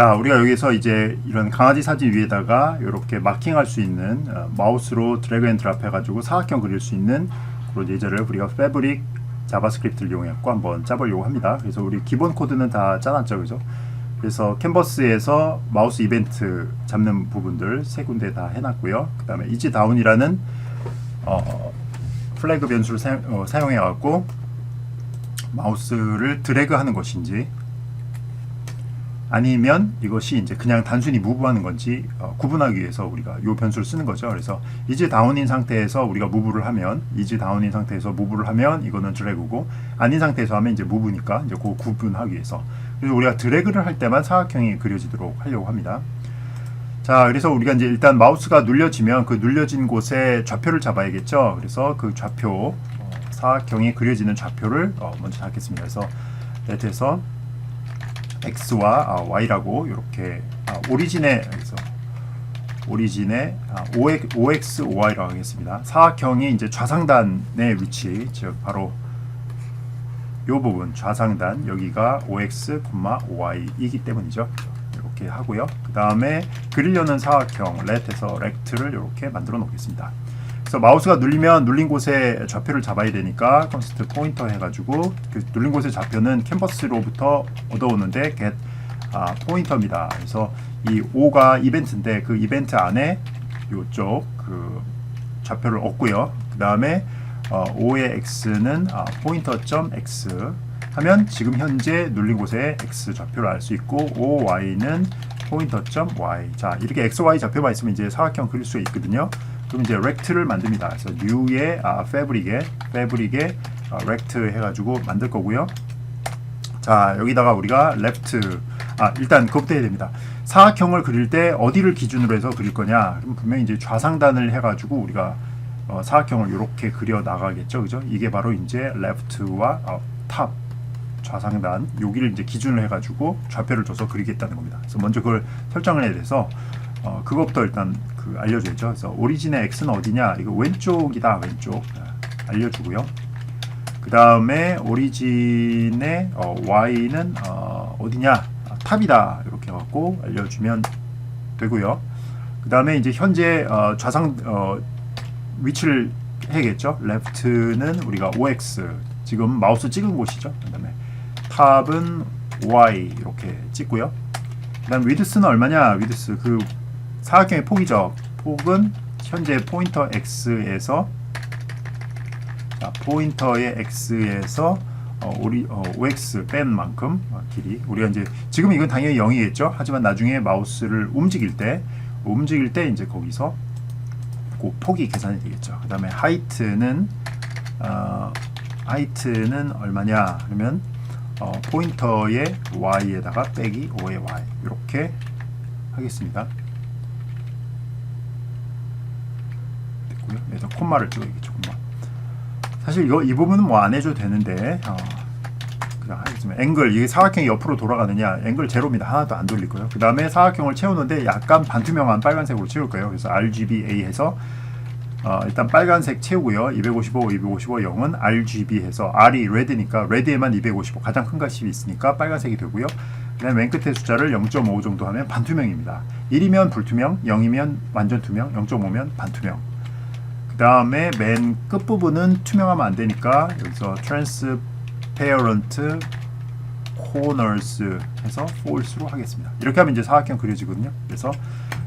자, 우리가 여기서 이제 이런 강아지 사진 위에다가 이렇게 마킹할 수 있는 어, 마우스로 드래그 앤 드랍 해가지고 사각형 그릴 수 있는 그런 예제를 우리가 패브릭 자바스크립트를 이용했고 한번 짜보려고 합니다. 그래서 우리 기본 코드는 다 짜놨죠, 그죠? 그래서 캔버스에서 마우스 이벤트 잡는 부분들 세 군데 다 해놨고요. 그 다음에 이지 다운이라는 어, 플래그 변수를 어, 사용해갖고 마우스를 드래그하는 것인지 아니면 이것이 이제 그냥 단순히 무브하는 건지 어, 구분하기 위해서 우리가 이 변수를 쓰는 거죠. 그래서 이즈 다운인 상태에서 우리가 무브를 하면 이즈 다운인 상태에서 무브를 하면 이거는 드래그고 아닌 상태에서 하면 이제 무브니까 이제 그 구분하기 위해서 그래서 우리가 드래그를 할 때만 사각형이 그려지도록 하려고 합니다. 자, 그래서 우리가 이제 일단 마우스가 눌려지면 그 눌려진 곳에 좌표를 잡아야겠죠. 그래서 그 좌표 어, 사각형이 그려지는 좌표를 어, 먼저 잡겠습니다. 그래서 레트에서 x와 아, y라고 이렇게 아, 오리진에 그래서 OX, OX, OY라고 하겠습니다. 사각형이 이제 좌상단의 위치, 즉 바로 이 부분 좌상단 여기가 OX, OY이기 때문이죠. 이렇게 하고요. 그 다음에 그리려는 사각형 렛에서 렉트를 이렇게 만들어 놓겠습니다. 그래서 마우스가 눌리면 눌린 곳에 좌표를 잡아야 되니까 컨스트 포인터 해가지고 그 눌린 곳의 좌표는 캔버스로부터 얻어오는데 get 아, 포인터입니다. 그래서 이 5가 이벤트인데 그 이벤트 안에 이쪽 그 좌표를 얻고요. 그 다음에 어, 5의 x는 아, 포인터.x 하면 지금 현재 눌린 곳에 x 좌표를 알 수 있고 5y는 포인터.y 자 이렇게 x, y 좌표가 있으면 이제 사각형 그릴 수 있거든요. 그럼 이제 렉트를 만듭니다. 그래서 new의 아, 패브릭에 패브릭에 아, 렉트 해가지고 만들 거고요. 자 여기다가 우리가 left 아 일단 그것부터 해야 됩니다. 사각형을 그릴 때 어디를 기준으로 해서 그릴 거냐? 그럼 분명히 이제 좌상단을 해가지고 우리가 어, 사각형을 이렇게 그려 나가겠죠, 그죠? 이게 바로 이제 left와 어, top 좌상단 여기를 이제 기준으로 해가지고 좌표를 줘서 그리겠다는 겁니다. 그래서 먼저 그걸 설정을 해야 돼서 어, 그것부터 일단 그 알려줘야죠. 그래서 오리진의 x는 어디냐? 이거 왼쪽이다, 왼쪽 아, 알려주고요. 그 다음에 오리진의 어, y는 어, 어디냐? 아, 탑이다 이렇게 해갖고 알려주면 되고요. 그 다음에 이제 현재 어, 좌상 어, 위치를 해야겠죠. left는 우리가 ox 지금 마우스 찍은 곳이죠. 그 다음에 탑은 y 이렇게 찍고요. 그 다음 width는 얼마냐? width 그 사각형의 폭이죠. 폭은 현재 포인터 x에서 자, 포인터의 x에서 어, 우리 어, ox 뺀 만큼 어, 길이 우리가 이제 지금 이건 당연히 0이겠죠. 하지만 나중에 마우스를 움직일 때 움직일 때 이제 거기서 그 폭이 계산이 되겠죠. 그 다음에 하이트는 어, 하이트는 얼마냐 그러면 어, 포인터의 y에다가 빼기 5의 y 이렇게 하겠습니다. 됐고요. 그래서 콤마를 찍어야겠죠. 콤마. 사실 이거 이 부분은 뭐 안 해줘도 되는데 어, 그냥 하겠습니다. 앵글 이게 사각형이 옆으로 돌아가느냐 앵글 제로입니다. 하나도 안 돌릴 거예요. 그 다음에 사각형을 채우는데 약간 반투명한 빨간색으로 채울 거예요. 그래서 RGBA 해서 어, 일단 빨간색 채우고요. 255, 255, 0은 RGB 해서 R이 레드니까 레드에만 255 가장 큰 값이 있으니까 빨간색이 되고요. 그다음 맨 끝에 숫자를 0.5 정도 하면 반투명입니다. 1이면 불투명, 0이면 완전 투명, 0.5면 반투명. 그 다음에 맨 끝부분은 투명하면 안 되니까 여기서 transparent corners 해서 false로 하겠습니다. 이렇게 하면 이제 사각형 그려지거든요. 그래서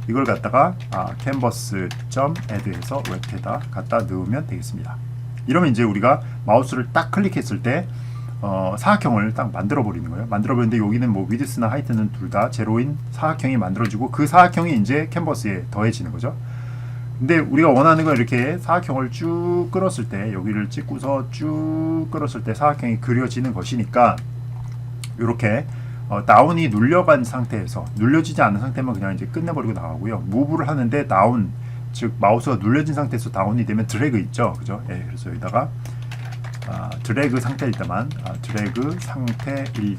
이걸 갖다가 아, canvas.add 해서 웹에다 갖다 넣으면 되겠습니다. 이러면 이제 우리가 마우스를 딱 클릭했을 때 어, 사각형을 딱 만들어 버리는 거예요. 만들어 버리는데 여기는 뭐 위드스나 하이트는 둘 다 제로인 사각형이 만들어지고 그 사각형이 이제 캔버스에 더해지는 거죠. 근데 우리가 원하는 건 이렇게 사각형을 쭉 끌었을 때 여기를 찍고서 쭉 끌었을 때 사각형이 그려지는 것이니까 이렇게 어, 다운이 눌려간 상태에서 눌려지지 않은 상태만 그냥 이제 끝내버리고 나가고요. 무브를 하는데 다운 즉 마우스가 눌려진 상태에서 다운이 되면 드래그 있죠, 그죠? 예, 그래서 여기다가 아, 드래그 상태일 때만 아, 드래그 상태일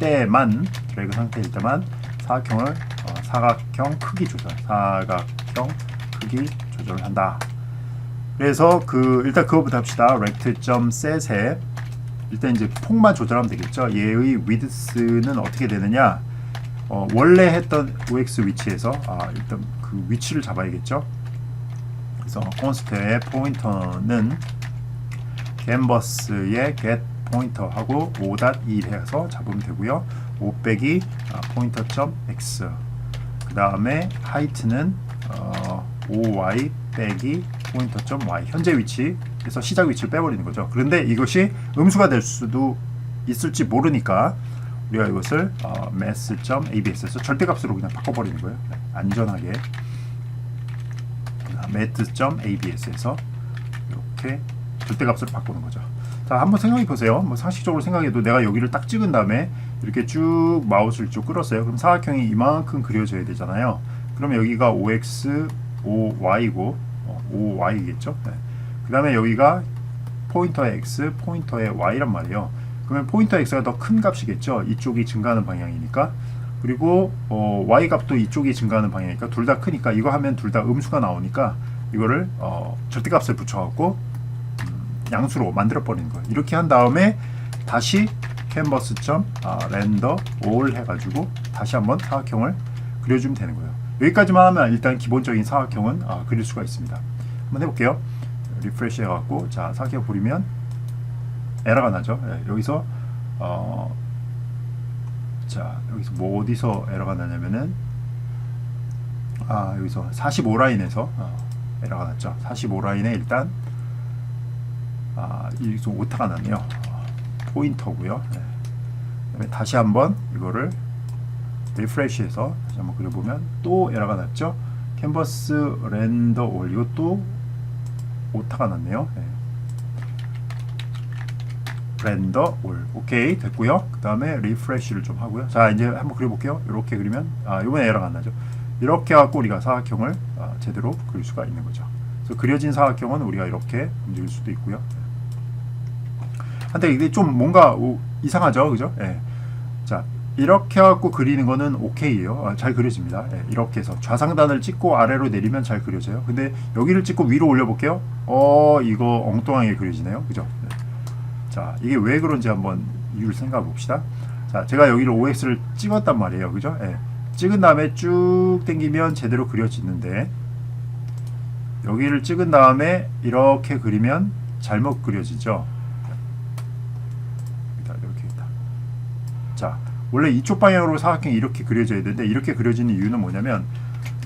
때만 드래그 상태일 때만 사각형을 어, 사각형 크기 조절 사각형 크기 조절한다. 그래서 그 일단 그거부터 합시다. rect.set에 일단 이제 폭만 조절하면 되겠죠. 얘의 width는 어떻게 되느냐? 어, 원래 했던 OX 위치에서 아, 일단 그 위치를 잡아야겠죠. 그래서 콘스트의 포인터는 캔버스의 get 포인터하고 5.1 해서 잡으면 되고요. 5 빼기 아, 포인터.x 그 다음에 하이트는 어, 5y 빼기 포인터.y 현재 위치에서 시작 위치를 빼버리는 거죠. 그런데 이것이 음수가 될 수도 있을지 모르니까 우리가 이것을 어, math.abs에서 절대값으로 그냥 바꿔버리는 거예요. 네, 안전하게 math.abs에서 이렇게 절대값으로 바꾸는 거죠. 자, 한번 생각해 보세요. 뭐 상식적으로 생각해도 내가 여기를 딱 찍은 다음에 이렇게 쭉 마우스를 쭉 끌었어요. 그럼 사각형이 이만큼 그려져야 되잖아요. 그러면 여기가 5x, 5y고 어, 5y겠죠. 네. 그 다음에 여기가 포인터의 x, 포인터의 y란 말이에요. 그러면 포인터 x가 더 큰 값이겠죠. 이쪽이 증가하는 방향이니까. 그리고 어, y 값도 이쪽이 증가하는 방향이니까 둘 다 크니까 이거 하면 둘 다 음수가 나오니까 이거를 어, 절대값을 붙여갖고 음, 양수로 만들어 버리는 거예요. 이렇게 한 다음에 다시 canvas.점 아, render all 해가지고 다시 한번 사각형을 그려주면 되는 거예요. 여기까지만 하면 일단 기본적인 사각형은 아, 그릴 수가 있습니다. 한번 해볼게요. 리프레시 해갖고 자 사각형 보리면 에러가 나죠. 예, 여기서 어, 자 여기서 뭐 어디서 에러가 나냐면은 아 여기서 45 라인에서 어, 에러가 났죠. 45 라인에 일단 아 여기서 오타가 났네요. 어, 포인터고요. 예. 다시 한번 이거를 리프레시해서 다시 한번 그려보면 또 에러가 났죠. 캔버스 렌더 올 이것도 오타가 났네요. 예. 렌더 올 오케이 됐고요. 그 다음에 리프레시를 좀 하고요. 자 이제 한번 그려볼게요. 이렇게 그리면 아 이번에 에러가 안 나죠. 이렇게 갖고 우리가 사각형을 아, 제대로 그릴 수가 있는 거죠. 그래서 그려진 사각형은 우리가 이렇게 움직일 수도 있고요. 근데 이게 좀 뭔가 오, 이상하죠, 그죠? 예. 자 이렇게 갖고 그리는 거는 오케이예요. 아, 잘 그려집니다. 예, 이렇게 해서 좌상단을 찍고 아래로 내리면 잘 그려져요. 근데 여기를 찍고 위로 올려볼게요. 어 이거 엉뚱하게 그려지네요, 그죠? 예. 자, 이게 왜 그런지 한번 이유를 생각해 봅시다. 자, 제가 여기를 OX를 찍었단 말이에요. 그죠? 예. 찍은 다음에 쭉 당기면 제대로 그려지는데 여기를 찍은 다음에 이렇게 그리면 잘못 그려지죠. 이렇게 있다. 자, 원래 이쪽 방향으로 사각형이 이렇게 그려져야 되는데 이렇게 그려지는 이유는 뭐냐면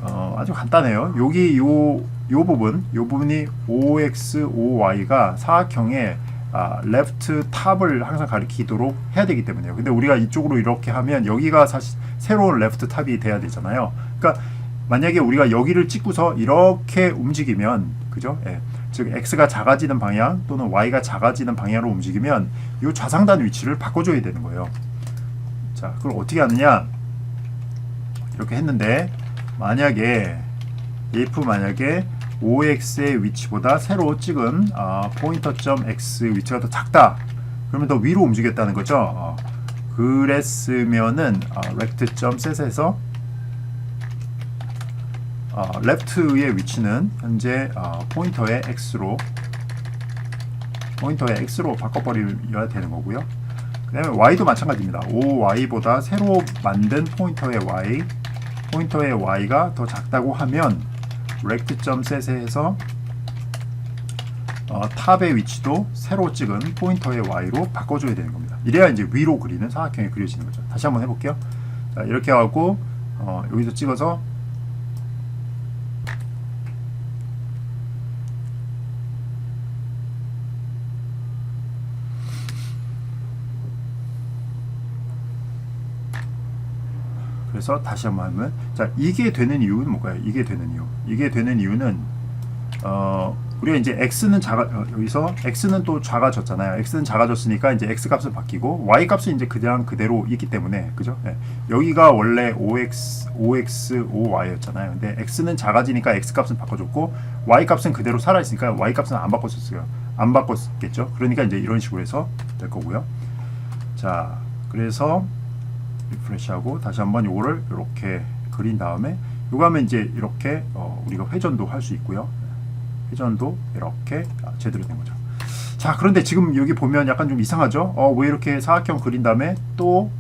어, 아주 간단해요. 여기 요, 요 부분, 요 부분이 OX, OY가 사각형의 아, 레프트 탑을 항상 가리키도록 해야 되기 때문에요. 근데 우리가 이쪽으로 이렇게 하면 여기가 사실 새로운 레프트 탑이 돼야 되잖아요. 그러니까 만약에 우리가 여기를 찍고서 이렇게 움직이면 그죠? 예. 즉 x가 작아지는 방향 또는 y가 작아지는 방향으로 움직이면 이 좌상단 위치를 바꿔줘야 되는 거예요. 자, 그걸 어떻게 하느냐? 이렇게 했는데 만약에 if 만약에 5x의 위치보다 새로 찍은 아, 포인터점 x 위치가 더 작다. 그러면 더 위로 움직였다는 거죠. 어, 그랬으면은 아, rect점 set에서 아, left의 위치는 현재 아, 포인터의 x로 포인터의 x로 바꿔버려야 되는 거고요. 그 다음에 y도 마찬가지입니다. 5y보다 새로 만든 포인터의 y 포인터의 y가 더 작다고 하면 rect점셋에서 어, 탑의 위치도 새로 찍은 포인터의 y로 바꿔줘야 되는 겁니다. 이래야 이제 위로 그리는 사각형이 그려지는 거죠. 다시 한번 해볼게요. 자, 이렇게 하고 어, 여기서 찍어서 그래서 다시 한번 하면 자 이게 되는 이유는 뭘까요? 이게 되는 이유 이게 되는 이유는 어 우리가 이제 x는 작아 어, 여기서 x는 또 작아졌잖아요. x는 작아졌으니까 이제 x 값은 바뀌고 y 값은 이제 그냥 그대로 있기 때문에 그죠? 예. 여기가 원래 5x 5x 5y였잖아요. 근데 x는 작아지니까 x 값은 바꿔줬고 y 값은 그대로 살아 있으니까 y 값은 안 바꿨었어요. 안 바꿨겠죠. 그러니까 이제 이런 식으로 해서 될 거고요. 자 그래서 리프레시하고 다시 한번 요거를 이렇게 그린 다음에 요거 하면 이제 이렇게 어, 우리가 회전도 할 수 있고요. 회전도 이렇게 아, 제대로 된 거죠. 자 그런데 지금 여기 보면 약간 좀 이상하죠? 어, 왜 이렇게 사각형 그린 다음에 또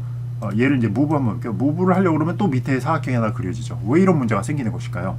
어, 얘를 이제 무브 한번 볼게요. 무브를 하려고 그러면 또 밑에 사각형이 하나 그려지죠. 왜 이런 문제가 생기는 것일까요?